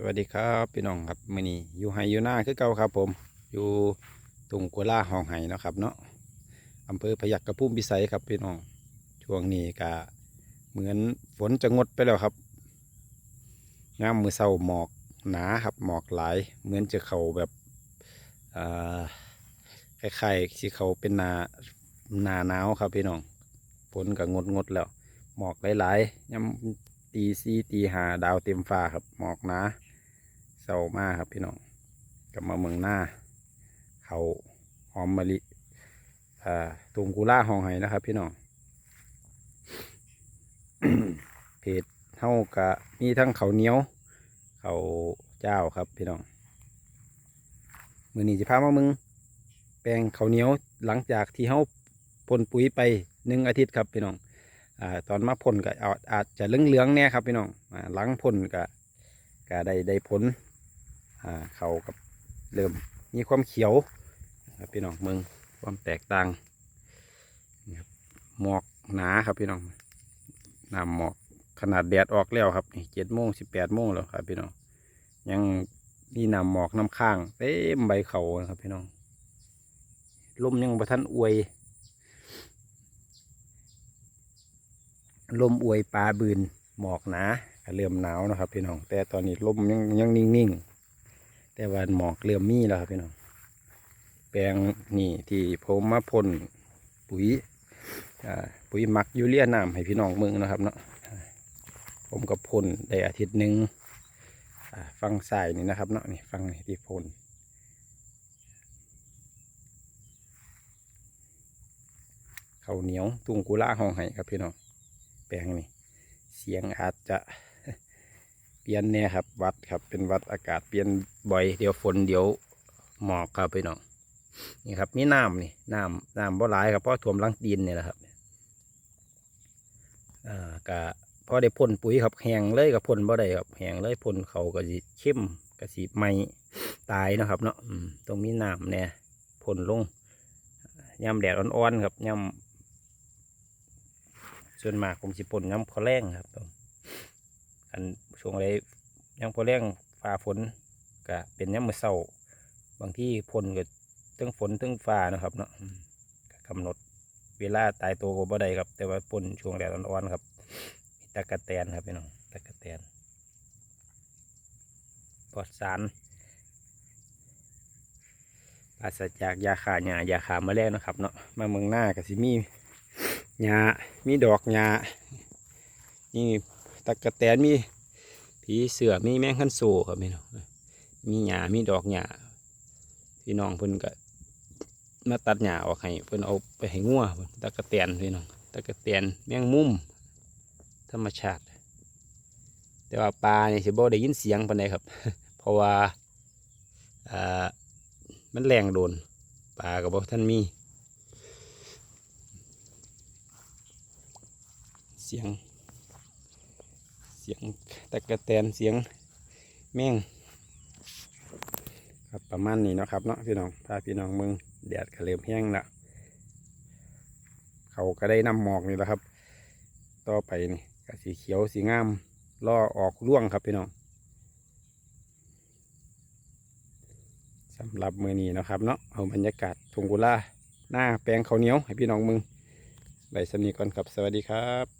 สวัสดีครับพี่น้องครับมื่อนี้อยู่ไฮอยู่หน้าคือเก่าครับผม อยู่ตุงกัวล่าห้องไห้นะครับเนาะอำเภอพยัคฆพุ่มพิสัยครับพี่น้องช่วงนี้ก็เหมือนฝนจะงดไปแล้วครับงามมือเศร้าหมอกหนาครับหมอกหลาย เหมือนจะเขาแบบอ่าคล้ายๆที่เขาเป็นนานาหนาวครับพี่น้องฝนก็งดงดๆแล้ว หมอกหลายๆย้ำตีซีตีหาดาวเต็มฟ้าครับหมอกหนา เศร้ามากครับพี่น้องกลับมาเมืองหน้า เขาหอมมะลิอ่าตุงกุล่าหองไห้นะครับ พี่น้องเพจเท่ากับมีทั้งเขาเหนียว เขาเจ้าครับพี่น้องมือนี้จะพามามึง แปลงเขาเหนียวหลังจากที่เฮาพ่นปุ๋ยไปหนึ่งอาทิตย์ครับพี่น้องอ่าตอนมาพ่นก็อาจจะเหลืองๆเนี่ยครับพี่น้องหลังพ่นก็ก็ได้ได้ผล อ่าเขากับเริ่มมีความเขียวครับพี่น้องเมืองความแตกต่างนี่ครับหมอกหนาครับพี่น้องน้ำหมอกขนาดแดดออกแล้วครับเจ็ดโมงสิบแปดโมงแล้วครับพี่น้องยังมีน้ำหมอกน้ำข้างเต็มใบเขานะครับพี่น้องลมยังประทันอวยลมอวยปลาบืนหมอกหนาเริ่มหนาวนะครับพี่น้องแต่ตอนนี้ลมยังยังนิ่งๆ แต่ว่าหมอกเริ่มมีแล้วครับพี่น้อง แปลงนี่ที่ผมมาพ่นปุ๋ยอ่าปุ๋ยหมักยูเรียน้ำให้พี่น้องเมืองนะครับเนาะ ผมก็พ่นได้อาทิตย์หนึ่งอ่าฟังสายนี่นะครับเนาะนี่ฟังนี่ที่พ่นข้าวเหนียวตุ้งกุล่าห้องไห้ครับพี่น้อง แปลงนี่เสียงอาจจะ ปลี่ยนเนี่ยครับ วัดครับเป็นวัดอากาศเปลี่ยนบ่อยเดี๋ยวฝนเดี๋ยวหมอกครับพี่น้องนี่ครับนี่น้ำนี่น้ำน้ำบ่หลายครับเพราะท่วมลังตีนเนี่ยแหละครับอ่ากะพอได้พ่นปุ๋ยครับแหงเลยกับพ่นบ่ได้ครับแหงเลยพ่นเขาก็สิเข้มก็สิไม่ตายนะครับเนาะตรงมีน้ำเนี่ยพ่นลงย่ำแดดอ่อนๆครับย่ำส่วนมากผมสิปนย้ำพอแรงครับผม อันช่วงไรย้ำพอแรงฟ้าฝนก็เป็นย้ำมือเศร้าบางที่พลก็ตึงฝนตึงฟ้านะครับเนาะกำหนดเวลาตายตัวก็บ่ได้ครับ แต่ว่าปนช่วงแดดอ่อนๆครับมีตะกะแตนครับพี่น้องตะกะแตนปลอดสารปราศจากยาขาหญ้ายาขาแมลงนะครับเนาะมาเมืองหน้าก็สิมีหญ้ามีดอกหญ้านี่ ตะกะแตนมีผีเสือมีแมงคันโซครับพี่น้องมีหญ้ามีดอกหญ้าพี่น้องเพิ่นก็มาตัดหญ้าออกให้เพิ่นเอาไปให้งัวตะกะแตนพี่น้องตะกะแตนแมงมุม ธรรมชาติ แต่ว่าปลาเนี่ยสิบ่ได้ยินเสียงปานใดครับ เพราะว่าอ่ามันแรงโดนปลาก็บ่ท่านมี เสียง สียงตะกะแตนเสียงแมงครับประมาณนี้นะครับเนาะพี่น้องพาพี่น้องมืองแดดก็เริ่มแห้งละเขาก็ได้นำหมอกนี่แหละครับ ต่อไปนี่ก็สีเขียวสีงามล่อออกร่วงครับพี่น้องสำหรับมือนี้นะครับเนาะเอาบรรยากาศทงกุล่าหน้าแปลงข้าวเหนียวให้พี่น้องมืองไว้สำนีก่อนครับสวัสดีครับ